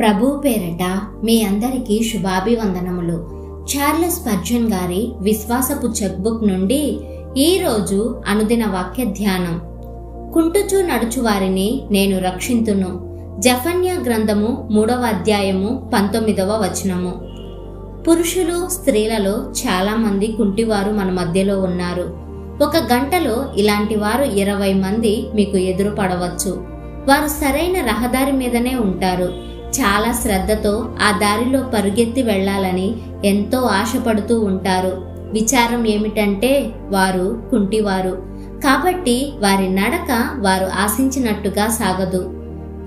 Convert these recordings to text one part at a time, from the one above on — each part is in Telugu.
ప్రభు పేరట మీ అందరికీ శుభాభివందనములు. చార్లెస్ పర్జన్ గారి విశ్వాసపు చెక్బుక్ నుండి ఈరోజు అనుదిన వాక్య ధ్యానం. కుంటుచూ నడుచు వారిని నేను రక్షింతును. జఫన్యా గ్రంథము మూడవ అధ్యాయము పంతొమ్మిదవ వచనము. పురుషులు స్త్రీలలో చాలామంది కుంటివారు మన మధ్యలో ఉన్నారు. ఒక గంటలో ఇలాంటి వారు ఇరవై మంది మీకు ఎదురుపడవచ్చు. వారు సరైన రహదారి మీదనే ఉంటారు. చాలా శ్రద్ధతో ఆ దారిలో పరుగెత్తి వెళ్ళాలని ఎంతో ఆశపడుతూ ఉంటారు. విచారం ఏమిటంటే వారు కుంటివారు. కాబట్టి వారి నడక వారు ఆశించినట్టుగా సాగదు.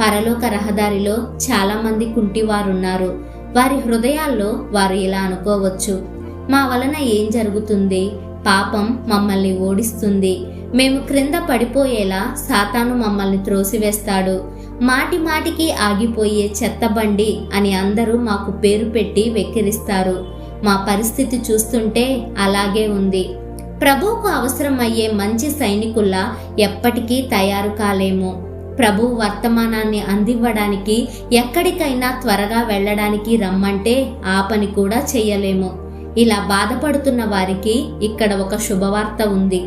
పరలోక రహదారిలో చాలామంది కుంటివారున్నారు. వారి హృదయాల్లో వారు ఇలా అనుకోవచ్చు. మా వలన ఏం జరుగుతుంది? పాపం మమ్మల్ని ఓడిస్తుంది. మేము క్రింద పడిపోయేలా సాతాను మమ్మల్ని త్రోసివేస్తాడు. మాటి మాటికి ఆగిపోయే చెత్తబండి అని అందరూ మాకు పేరు పెట్టి వెక్కిరిస్తారు. మా పరిస్థితి చూస్తుంటే అలాగే ఉంది. ప్రభువుకు అవసరమయ్యే మంచి సైనికుల్లా ఎప్పటికీ తయారు కాలేము. ప్రభు వర్తమానాన్ని అందివ్వడానికి ఎక్కడికైనా త్వరగా వెళ్ళడానికి రమ్మంటే ఆ పని కూడా చేయలేము. ఇలా బాధపడుతున్న వారికి ఇక్కడ ఒక శుభవార్త ఉంది.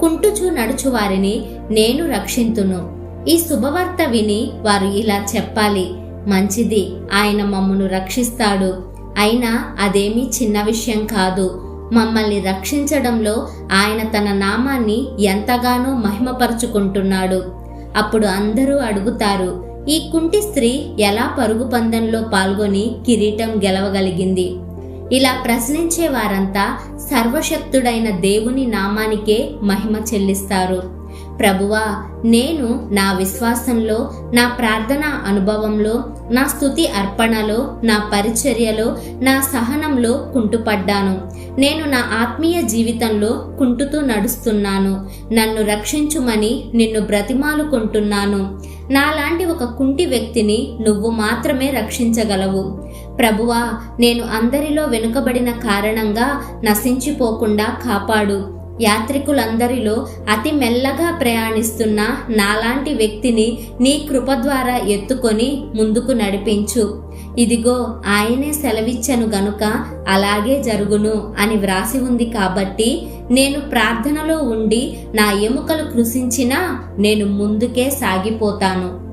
కుంటుచూ నడుచు వారిని నేను రక్షింతును. ఈ శుభవార్త విని వారు ఇలా చెప్పాలి. మంచిది ఆయన మమ్మను రక్షిస్తాడు. అయినా అదేమీ చిన్న విషయం కాదు. మమ్మల్ని రక్షించడంలో ఆయన తన నామాన్ని ఎంతగానో మహిమపరుచుకుంటున్నాడు. అప్పుడు అందరూ అడుగుతారు ఈ కుంటి స్త్రీ ఎలా పరుగు పందెంలో పాల్గొని కిరీటం గెలవగలిగింది? ఇలా ప్రశ్నించే వారంతా సర్వశక్తుడైన దేవుని నామానికే మహిమ చెల్లిస్తారు. ప్రభువా నేను నా విశ్వాసంలో నా ప్రార్థన అనుభవంలో నా స్థుతి అర్పణలో నా పరిచర్యలో నా సహనంలో కుంటుపడ్డాను. నేను నా ఆత్మీయ జీవితంలో కుంటుతూ నడుస్తున్నాను. నన్ను రక్షించుమని నిన్ను బ్రతిమాలుకుంటున్నాను నాలాంటి ఒక కుంటి వ్యక్తిని నువ్వు మాత్రమే రక్షించగలవు. ప్రభువా నేను అందరిలో వెనుకబడిన కారణంగా నశించిపోకుండా కాపాడు. యాత్రికులందరిలో అతి మెల్లగా ప్రయాణిస్తున్న నాలాంటి వ్యక్తిని నీ కృప ద్వారా ఎత్తుకొని ముందుకు నడిపించు. ఇదిగో ఆయనే సెలవిచ్చను గనుక అలాగే జరుగును అని వ్రాసి ఉంది కాబట్టి నేను ప్రార్థనలో ఉండి నా ఎముకలు కృషించినా నేను ముందుకే సాగిపోతాను.